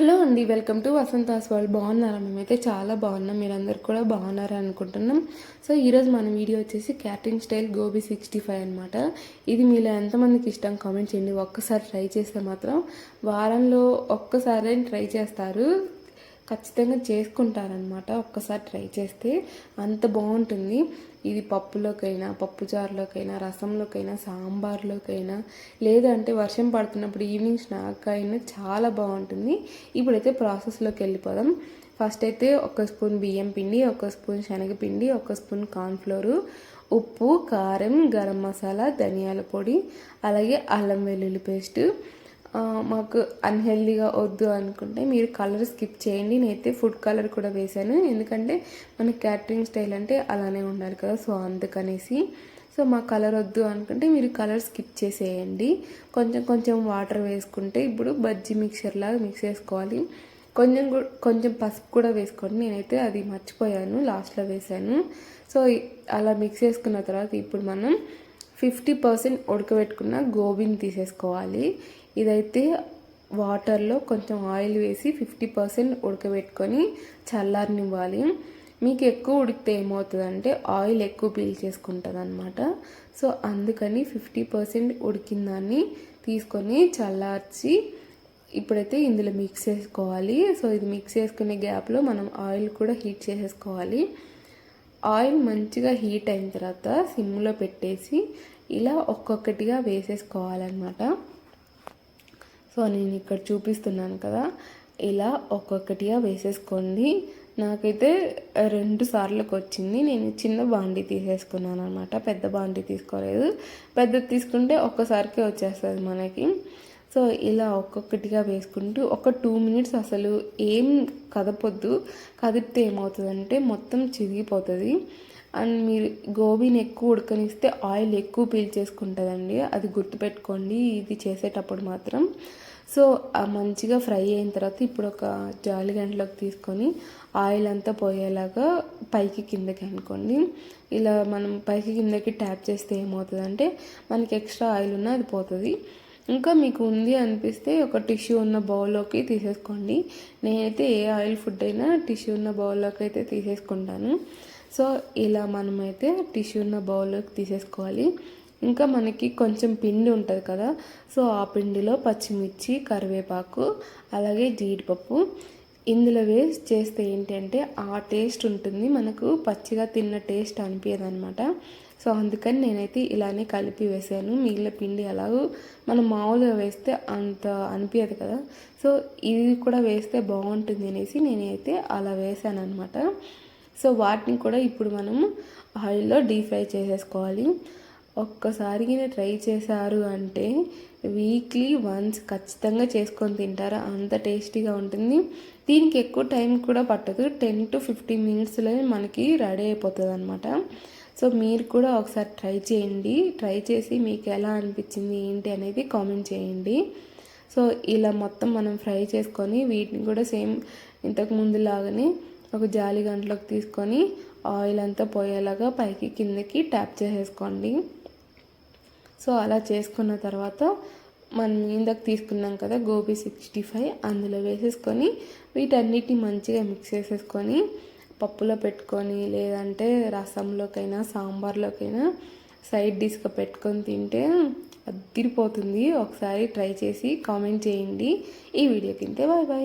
Hello అండి welcome to Vasantha's world. బాగున్నారా? మేమైతే చాలా బాగున్నాం. మీరందరూ కూడా బాగున్నారా అనుకుంటున్నాం. సో ఈరోజు మన వీడియో వచ్చేసి catering style gobi sixty five అనమాట ఇది మీలో ఎంతమందికి ఇష్టం? కామెంట్ చేయండి. ఒక్కసారి ట్రై చేస్తే మాత్రం వారంలో ఒక్కసారి ట్రై చేస్తారు. ఖచ్చితంగా చేసుకుంటారనమాట ఒక్కసారి ట్రై చేస్తే. అంత బాగుంటుంది. ఇది పప్పులోకైనా పప్పుచారులోకైనా రసంలోకైనా సాంబార్లోకైనా లేదంటే వర్షం పడుతున్నప్పుడు ఈవినింగ్ స్నాక్ అయినా చాలా బాగుంటుంది. ఇప్పుడైతే ప్రాసెస్లోకి వెళ్ళిపోదాం. ఫస్ట్ అయితే ఒక స్పూన్ బియ్యం పిండి ఒక స్పూన్ శనగపిండి ఒక స్పూన్ కార్న్ఫ్లోరు ఉప్పు కారం గరం మసాలా ధనియాల పొడి అలాగే అల్లం వెల్లుల్లి పేస్టు. మాకు అన్హెల్దీగా వద్దు అనుకుంటే మీరు కలర్ స్కిప్ చేయండి. నేనైతే ఫుడ్ కలర్ కూడా వేశాను. ఎందుకంటే మన క్యాటరింగ్ స్టైల్ అంటే అలానే ఉండాలి కదా. సో అందుకనేసి. సో మా కలర్ వద్దు అనుకుంటే మీరు కలర్ స్కిప్ చేసేయండి. కొంచెం కొంచెం వాటర్ వేసుకుంటే ఇప్పుడు బజ్జీ మిక్చర్ లాగా మిక్స్ చేసుకోవాలి. కొంచెం కొంచెం పసుపు కూడా వేసుకోండి. నేనైతే అది మర్చిపోయాను. లాస్ట్లో వేసాను సో అలా మిక్స్ చేసుకున్న తర్వాత ఇప్పుడు మనం ఫిఫ్టీ పర్సెంట్ ఉడకబెట్టుకున్న గోబీని తీసేసుకోవాలి. ఇదైతే వాటర్లో కొంచెం ఆయిల్ వేసి ఫిఫ్టీ పర్సెంట్ ఉడకబెట్టుకొని చల్లారనివ్వాలి. మీకు ఎక్కువ ఉడికితే ఏమవుతుందంటే ఆయిల్ ఎక్కువ పీల్ చేసుకుంటుంది అనమాట సో అందుకని ఫిఫ్టీ పర్సెంట్ ఉడికిన దాన్ని తీసుకొని చల్లార్చి ఇప్పుడైతే ఇందులో మిక్స్ చేసుకోవాలి. సో ఇది మిక్స్ చేసుకునే గ్యాప్లో మనం ఆయిల్ కూడా హీట్ చేసేసుకోవాలి. ఆయిల్ మంచిగా హీట్ అయిన తర్వాత సిమ్లో పెట్టేసి ఇలా ఒక్కొక్కటిగా వేసేసుకోవాలన్నమాట. సో నేను ఇక్కడ చూపిస్తున్నాను కదా. ఇలా ఒక్కొక్కటిగా వేసేసుకోండి. నాకైతే రెండు సార్లకు వచ్చింది. నేను చిన్న బాండీ తీసేసుకున్నాను అనమాట పెద్ద బాండీ తీసుకోలేదు. పెద్దది తీసుకుంటే ఒక్కసారికే వచ్చేస్తుంది మనకి. సో ఇలా ఒక్కొక్కటిగా వేసుకుంటూ ఒక టూ మినిట్స్ అసలు ఏం కదపొద్దు. కదిపితే ఏమవుతుందంటే మొత్తం చిరిగిపోతుంది. అండ్ మీరు గోబీని ఎక్కువ ఉడకనిస్తే ఆయిల్ ఎక్కువ పీల్చేసుకుంటుందండి. అది గుర్తుపెట్టుకోండి. ఇది చేసేటప్పుడు మాత్రం. సో మంచిగా ఫ్రై అయిన తర్వాత ఇప్పుడు ఒక జాలి గంటలోకి తీసుకొని ఆయిల్ అంతా పోయేలాగా పైకి కిందకి అనుకోండి. ఇలా మనం పైకి కిందకి ట్యాప్ చేస్తే ఏమవుతుందంటే మనకి ఎక్స్ట్రా ఆయిల్ ఉన్నా అది పోతుంది. ఇంకా మీకు ఉంది అనిపిస్తే ఒక టిష్యూ ఉన్న బౌల్లోకి తీసేసుకోండి. నేనైతే ఏ ఆయిల్ ఫుడ్ అయినా టిష్యూ ఉన్న బౌల్లోకి అయితే తీసేసుకుంటాను. సో ఇలా మనమైతే టిష్యూ ఉన్న బౌల్లోకి తీసేసుకోవాలి. ఇంకా మనకి కొంచెం పిండి ఉంటుంది కదా. సో ఆ పిండిలో పచ్చిమిర్చి కరివేపాకు అలాగే జీడిపప్పు. ఇందులో వేసి చేస్తే ఏంటంటే ఆ టేస్ట్ ఉంటుంది. మనకు పచ్చిగా తిన్న టేస్ట్ అనిపించదనమాట సో అందుకని నేనైతే ఇలానే కలిపి వేసాను. మిగిలిన పిండి ఎలాగో మనం మామూలుగా వేస్తే అంత అనిపించదు కదా. సో ఇది కూడా వేస్తే బాగుంటుంది అనేసి నేనైతే అలా వేసాను అనమాట సో వాటిని కూడా ఇప్పుడు మనము ఆయిల్లో డీప్ ఫ్రై చేసేసుకోవాలి. ఒక్కసారి ట్రై చేశారు అంటే వీక్లీ వన్స్ ఖచ్చితంగా చేసుకొని తింటారా? అంత టేస్టీగా ఉంటుంది. దీనికి ఎక్కువ టైం కూడా పట్టదు. టెన్ టు ఫిఫ్టీన్ మినిట్స్లో మనకి రెడీ అయిపోతుంది అనమాట సో మీరు కూడా ఒకసారి ట్రై చేయండి. ట్రై చేసి మీకు ఎలా అనిపించింది ఏంటి అనేది కామెంట్ చేయండి. సో ఇలా మొత్తం మనం ఫ్రై చేసుకొని వీటిని కూడా సేమ్ ఇంతకు ముందులాగానే ఒక జాలి గంటలోకి తీసుకొని ఆయిల్ అంతా పోయేలాగా పైకి కిందకి ట్యాప్ చేసేసుకోండి. సో అలా చేసుకున్న తర్వాత మనం ఇందాక తీసుకున్నాం కదా గోబీ సిక్స్టీ ఫైవ్ అందులో వేసేసుకొని వీటన్నిటిని మంచిగా మిక్స్ చేసేసుకొని పప్పులో పెట్టుకొని లేదంటే రసంలోకైనా సాంబార్లోకైనా సైడ్ డిష్గా పెట్టుకొని తింటే అదిరిపోతుంది. ఒకసారి ట్రై చేసి కామెంట్ చేయండి. ఈ వీడియో తింటే బాయ్ బాయ్